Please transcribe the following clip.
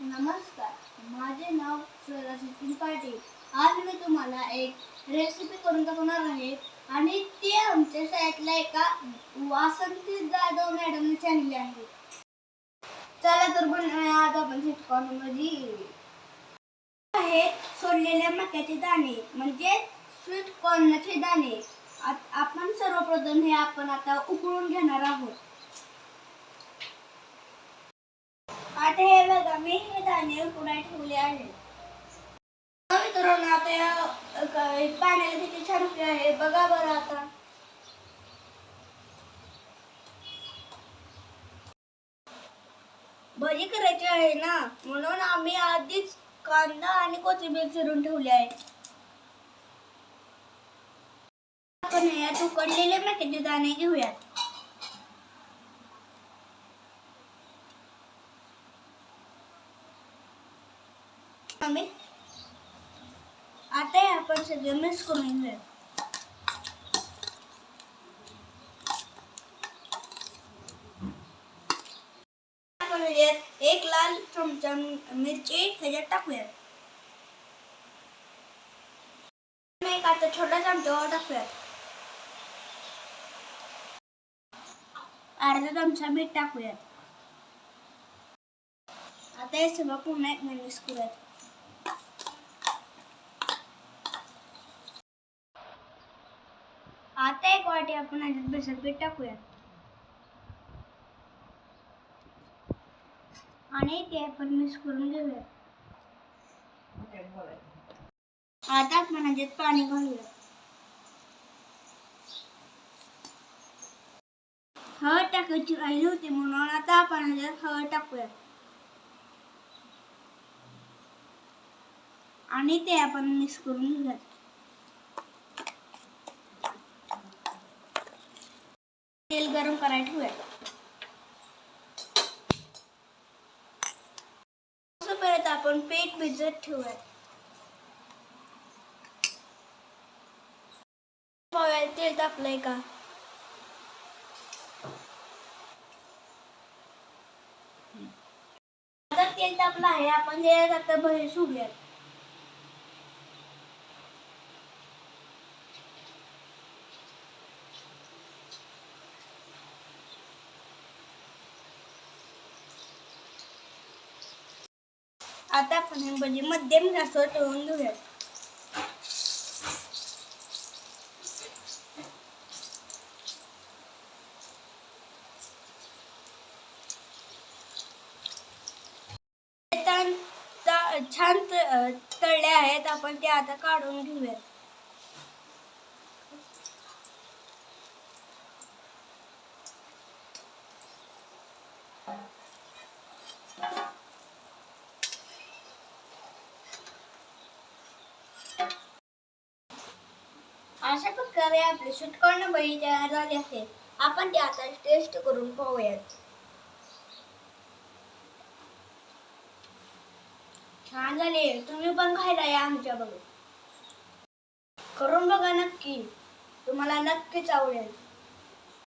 नमस्कार माझे नाव श्वेता सचिन पाटील. आज मी तुम्हाला एक रेसिपी करून दाखवणार आहे आणि ती आमच्या शाळेतल्या एका वासंती जाधव मॅडमने सांगितली आहे. चला तर बनवूया आज आपण स्वीटकॉर्नमध्ये आहे सोडलेल्या मक्याचे दाणे म्हणजे स्वीट कॉर्नचे दाणे. आपण सर्वप्रथम हे आपण आता उकळून घेणार आहोत आता हे बघा मी हे धान्य पुन्हा ठेवले आहे. मित्रांनो आता या पाण्याला किती छान उकळी आहे. बघा बरं आता. भजी करायची आहे ना? म्हणून आम्ही आधीच कांदा आणि कोथिंबीर चिरून ठेवली आहे. आपण या तुकडलेले मक्याचे दाणे घेऊयात. आम्ही आता हे मिक्स करून घेऊया आपण ह्याच्यात एक लाल चमचा मिरची एक आता छोटा चमचा टाकूया अर्धा चमचा मीठ टाकूयात आता हे सगळं पुन्हा एक मिक्स करूयात आता एक वाटी आपण ह्याच्यात बेसन पीठ टाकूया. आणि ते आपण मिक्स करून घेऊया. आता आपण ह्याच्यात पाणी घालूया. हळद टाकायची राहिली होती म्हणून आता आपण ह्याच्यात हळद टाकूया. आणि ते आपण मिक्स करून घेऊयात. तेल गरम करायला ठेवूया. परत आपण पीठ भिजत ठेवूया. पाहूया तेल तापलंय का? आता तेल तापलं आहे आपण हे आता भरे सोडूयात. आता आपण हे भजी मध्यम गॅसवर ठेवून घेऊया तण छान तळले आहेत. आपण ते आता काढून घेऊयात. अशा प्रकारे आपले सुटकर्ण बळी तयार झाले असेल. आपण ते आता टेस्ट करून पाहूयात. छान झाले. तुम्ही पण खायला या आमच्या बघून करून बघा नक्की. तुम्हाला नक्कीच आवडेल.